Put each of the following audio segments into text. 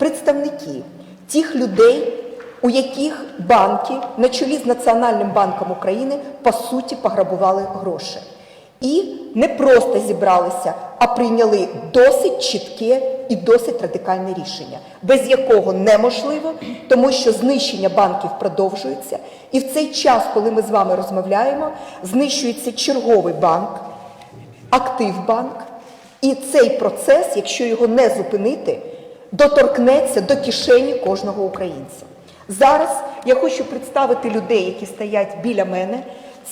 представники тих людей, у яких банки на чолі з Національним банком України по суті пограбували гроші. І не просто зібралися, а прийняли досить чітке і досить радикальне рішення, без якого неможливо, тому що знищення банків продовжується. І в цей час, коли ми з вами розмовляємо, знищується черговий банк, Активбанк. І цей процес, якщо його не зупинити, доторкнеться до кишені кожного українця. Зараз я хочу представити людей, які стоять біля мене.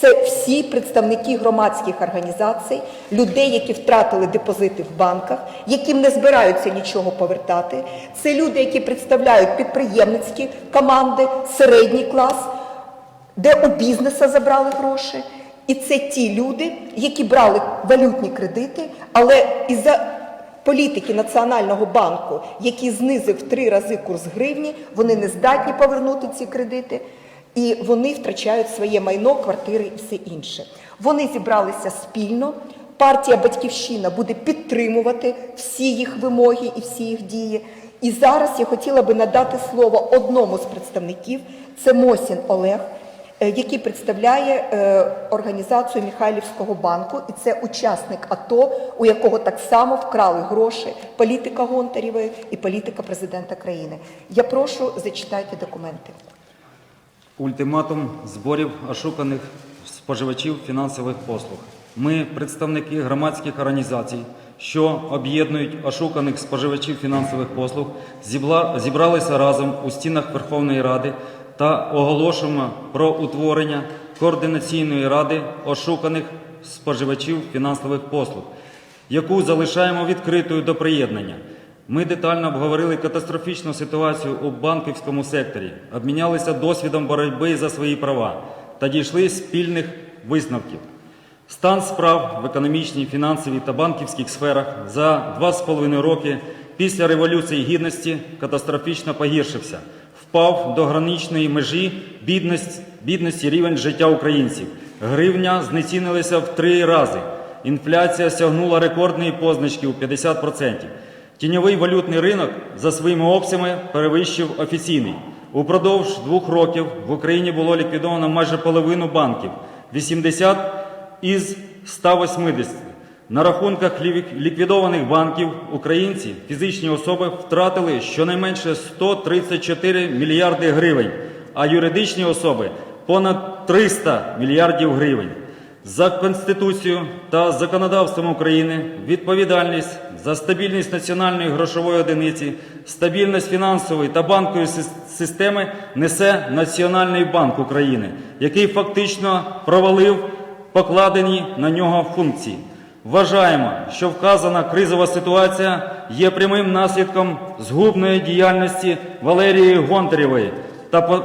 Це всі представники громадських організацій, людей, які втратили депозити в банках, яким не збираються нічого повертати. Це люди, які представляють підприємницькі команди, середній клас, де у бізнеса забрали гроші. І це ті люди, які брали валютні кредити, але із-за політики Національного банку, який знизив три рази курс гривні, вони не здатні повернути ці кредити, і вони втрачають своє майно, квартири і все інше. Вони зібралися спільно. Партія Батьківщина буде підтримувати всі їх вимоги і всі їх дії. І зараз я хотіла би надати слово одному з представників, це Мосін Олег який представляє е, організацію Михайлівського банку, і це учасник АТО, у якого так само вкрали гроші політика Гонтарєвої і політика президента країни. Я прошу зачитайте документи. Ультиматум зборів ошуканих споживачів фінансових послуг. Ми, представники громадських організацій, що об'єднують ошуканих споживачів фінансових послуг, зібралися разом у стінах Верховної Ради та оголошуємо про утворення координаційної ради ошуканих споживачів фінансових послуг, яку залишаємо відкритою до приєднання. Ми детально обговорили катастрофічну ситуацію у банківському секторі, обмінялися досвідом боротьби за свої права та дійшли спільних висновків. Стан справ в економічній, фінансовій та банківських сферах за два з половиною роки після Революції Гідності катастрофічно погіршився, впав до граничної межі бідності, бідності рівень життя українців. Гривня знецінилася в три рази. Інфляція сягнула рекордної позначки у 50%. Тіньовий валютний ринок за своїми обсягами перевищив офіційний. Упродовж двох років в Україні було ліквідовано майже половину банків 80 із 180. На рахунках ліквідованих банків українці, фізичні особи, втратили щонайменше 134 мільярди гривень, а юридичні особи понад 300 мільярдів гривень. За Конституцією та законодавством України відповідальність за стабільність національної грошової одиниці, стабільність фінансової та банкової системи несе Національний банк України, який фактично провалив покладені на нього функції. Вважаємо, що вказана кризова ситуація є прямим наслідком згубної діяльності Валерії Гонтарєвої та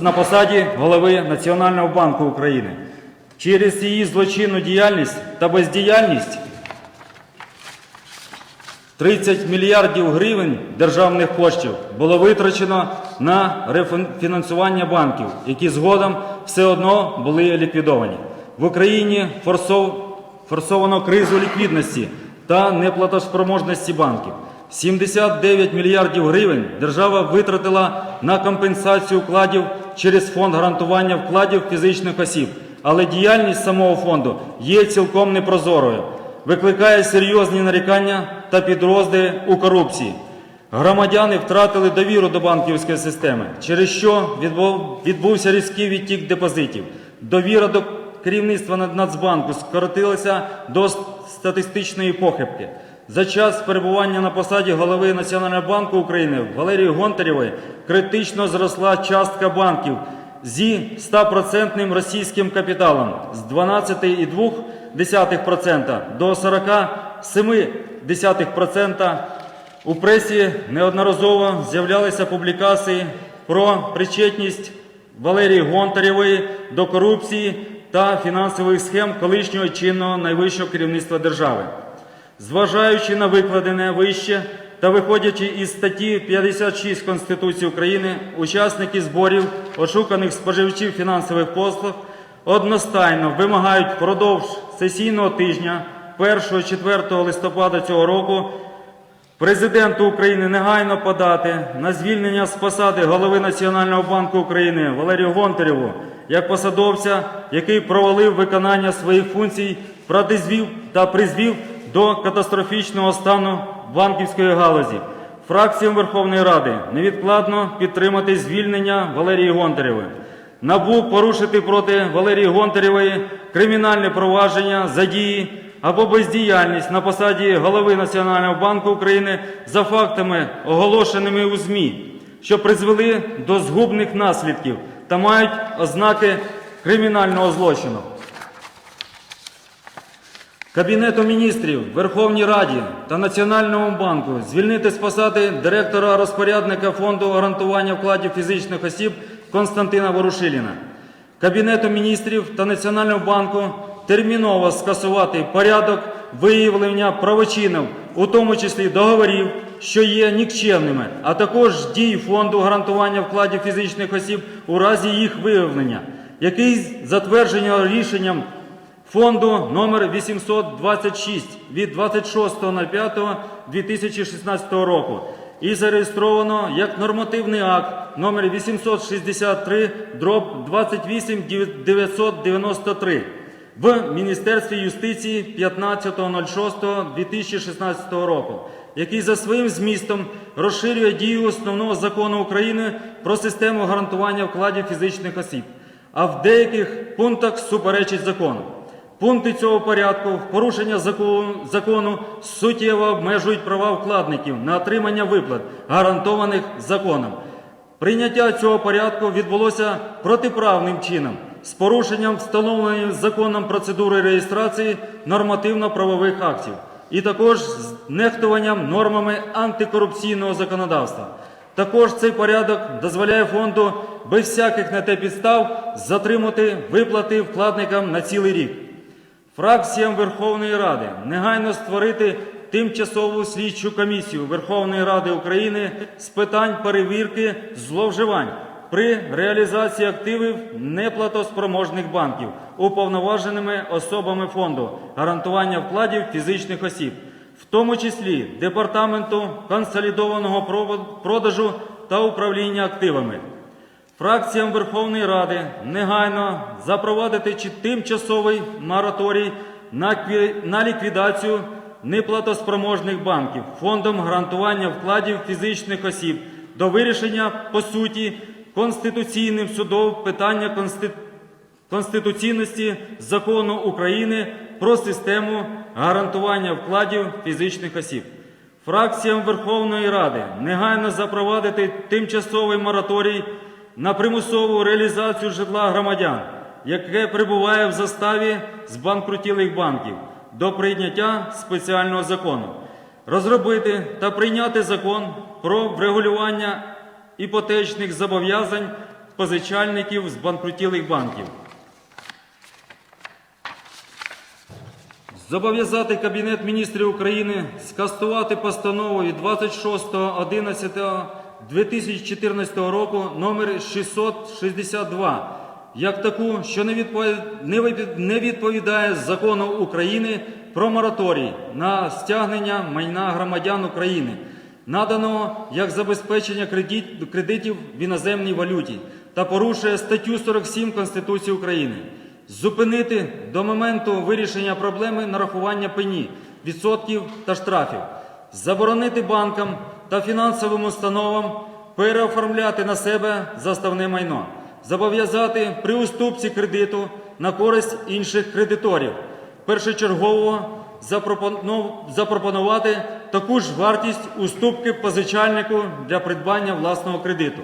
на посаді голови Національного банку України. Через її злочинну діяльність та бездіяльність 30 мільярдів гривень державних коштів було витрачено на рефінансування банків, які згодом все одно були ліквідовані. В Україні форсов- форсовано кризу ліквідності та неплатоспроможності банків. 79 мільярдів гривень держава витратила на компенсацію вкладів через фонд гарантування вкладів фізичних осіб, але діяльність самого фонду є цілком непрозорою викликає серйозні нарікання та підрозди у корупції. Громадяни втратили довіру до банківської системи, через що відбувся різкий відтік депозитів. Довіра до керівництва Нацбанку скоротилася до статистичної похибки. За час перебування на посаді голови Національного банку України Валерії Гонтарєвої критично зросла частка банків зі 100% російським капіталом з 12,2% до 47% у пресі неодноразово з'являлися публікації про причетність Валерії Гонтарєвої до корупції та фінансових схем колишнього чинного найвищого керівництва держави. Зважаючи на викладене вище та виходячи із статті 56 Конституції України, учасники зборів ошуканих споживачів фінансових послуг одностайно вимагають впродовж сесійного тижня 1-4 листопада цього року Президенту України негайно подати на звільнення з посади голови Національного банку України Валерію Гонтареву як посадовця, який провалив виконання своїх функцій, протизвів та призвів до катастрофічного стану банківської галузі. Фракціям Верховної Ради невідкладно підтримати звільнення Валерії Гонтаревої. НАБУ порушити проти Валерії Гонтарєвої кримінальне провадження за дії або бездіяльність на посаді голови Національного банку України за фактами, оголошеними у ЗМІ, що призвели до згубних наслідків та мають ознаки кримінального злочину. Кабінету міністрів, Верховній Раді та Національному банку звільнити з посади директора розпорядника фонду гарантування вкладів фізичних осіб Константина Ворушиліна. Кабінету міністрів та Національного банку терміново скасувати порядок виявлення правочинів, у тому числі договорів, що є нікчемними, а також дій фонду гарантування вкладів фізичних осіб у разі їх виявлення, який затверджено рішенням фонду номер 826 від 26.05.2016 року і зареєстровано як нормативний акт номер 863 дроб 28993 в Міністерстві юстиції 15.06.2016 року, який за своїм змістом розширює дію основного закону України про систему гарантування вкладів фізичних осіб, а в деяких пунктах суперечить закону. Пункти цього порядку в порушення закону, суттєво обмежують права вкладників на отримання виплат, гарантованих законом. Прийняття цього порядку відбулося протиправним чином з порушенням встановленої законом процедури реєстрації нормативно-правових актів і також з нехтуванням нормами антикорупційного законодавства. Також цей порядок дозволяє фонду без всяких на те підстав затримати виплати вкладникам на цілий рік. Фракціям Верховної Ради негайно створити тимчасову слідчу комісію Верховної Ради України з питань перевірки зловживань при реалізації активів неплатоспроможних банків уповноваженими особами фонду гарантування вкладів фізичних осіб, в тому числі Департаменту консолідованого продажу та управління активами. Фракціям Верховної Ради негайно запровадити тимчасовий мораторій на ліквідацію неплатоспроможних банків фондом гарантування вкладів фізичних осіб до вирішення по суті Конституційним судом питання конститу... конституційності закону України про систему гарантування вкладів фізичних осіб. Фракціям Верховної Ради негайно запровадити тимчасовий мораторій на примусову реалізацію житла громадян, яке перебуває в заставі з банкрутілих банків до прийняття спеціального закону, розробити та прийняти закон про врегулювання іпотечних зобов'язань позичальників з банкрутілих банків. Зобов'язати Кабінет міністрів України скасувати постанову від 26.11.2014 року номер 662 як таку, що не відповідає закону України про мораторій на стягнення майна громадян України, наданого як забезпечення кредитів в іноземній валюті та порушує статтю 47 Конституції України. Зупинити до моменту вирішення проблеми нарахування пені, відсотків та штрафів, заборонити банкам та фінансовим установам переоформляти на себе заставне майно, зобов'язати при уступці кредиту на користь інших кредиторів, першочергово запропонувати таку ж вартість уступки позичальнику для придбання власного кредиту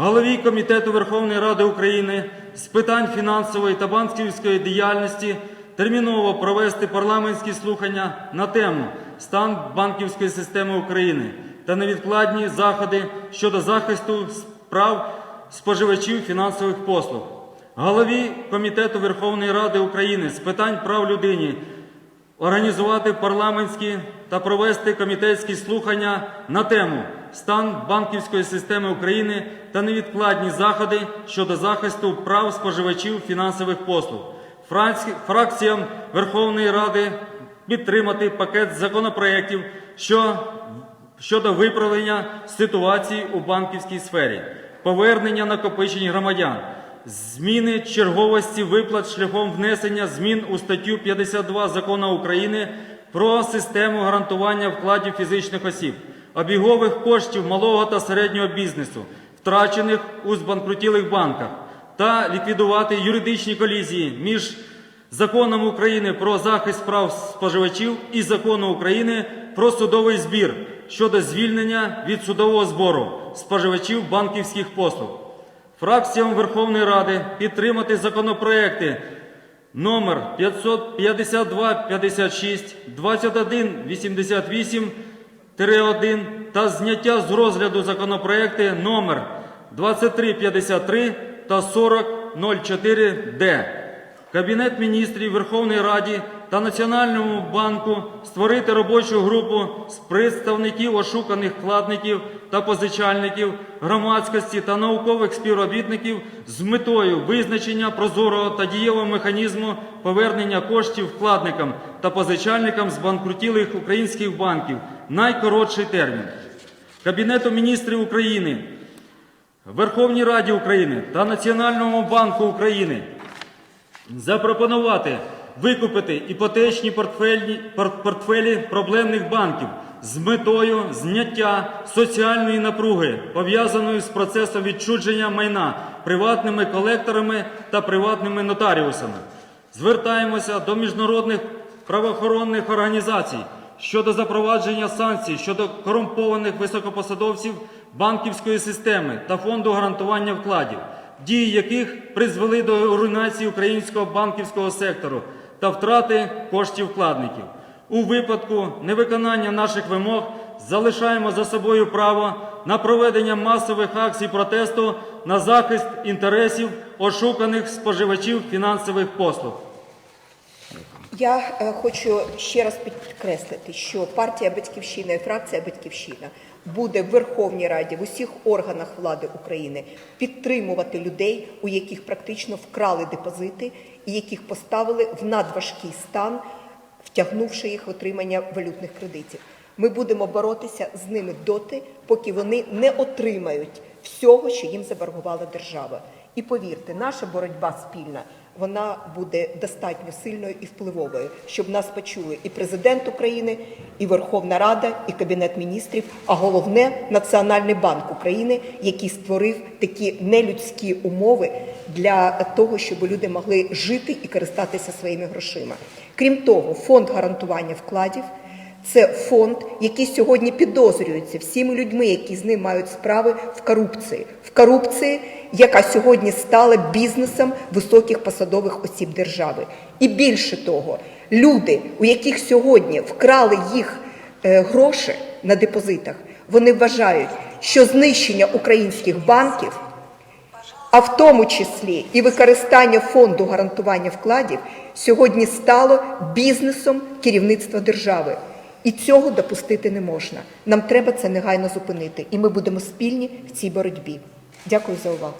голові Комітету Верховної Ради України з питань фінансової та банківської діяльності терміново провести парламентські слухання на тему стан банківської системи України та невідкладні заходи щодо захисту прав споживачів фінансових послуг. Голові Комітету Верховної Ради України з питань прав людини організувати парламентські та провести комітетські слухання на тему стан банківської системи України та невідкладні заходи щодо захисту прав споживачів фінансових послуг. Фракціям Верховної Ради підтримати пакет законопроєктів, щодо виправлення ситуації у банківській сфері, повернення накопичень громадян, зміни черговості виплат шляхом внесення змін у статтю 52 Закону України про систему гарантування вкладів фізичних осіб, обігових коштів малого та середнього бізнесу, втрачених у збанкрутілих банках, та ліквідувати юридичні колізії між Законом України про захист прав споживачів і Закону України про судовий збір щодо звільнення від судового збору споживачів банківських послуг. Фракціям Верховної Ради підтримати законопроекти номер 55256, 2188 1 та зняття з розгляду законопроекти номер 2353 та 4004Д. Кабінет міністрів Верховної Раді та Національному банку створити робочу групу з представників ошуканих вкладників та позичальників, громадськості та наукових співробітників з метою визначення прозорого та дієвого механізму повернення коштів вкладникам та позичальникам з банкрутілих українських банків найкоротший термін. Кабінету міністрів України, Верховній Раді України та Національному банку України запропонувати викупити іпотечні портфельні, пор- портфелі проблемних банків з метою зняття соціальної напруги, пов'язаної з процесом відчудження майна приватними колекторами та приватними нотаріусами. Звертаємося до міжнародних правоохоронних організацій щодо запровадження санкцій щодо корумпованих високопосадовців банківської системи та фонду гарантування вкладів, дії яких призвели до руйнації українського банківського сектору та втрати коштів вкладників. У випадку невиконання наших вимог залишаємо за собою право на проведення масових акцій протесту на захист інтересів ошуканих споживачів фінансових послуг. Я е, хочу ще раз підкреслити, що партія Батьківщина і фракція Батьківщина буде в Верховній Раді в усіх органах влади України підтримувати людей, у яких практично вкрали депозити і яких поставили в надважкий стан, втягнувши їх в отримання валютних кредитів. Ми будемо боротися з ними доти, поки вони не отримають всього, що їм заборгувала держава. І повірте, наша боротьба спільна вона буде достатньо сильною і впливовою, щоб нас почули і президент України, і Верховна Рада, і Кабінет міністрів, а головне Національний банк України, який створив такі нелюдські умови для того, щоб люди могли жити і користатися своїми грошима. Крім того, фонд гарантування вкладів. Це фонд, який сьогодні підозрюється всіми людьми, які з ним мають справи в корупції, в корупції, яка сьогодні стала бізнесом високих посадових осіб держави. І більше того, люди, у яких сьогодні вкрали їх е, гроші на депозитах, вони вважають, що знищення українських банків а в тому числі і використання фонду гарантування вкладів сьогодні стало бізнесом керівництва держави. І цього допустити не можна. Нам треба це негайно зупинити, і ми будемо спільні в цій боротьбі. Дякую за увагу.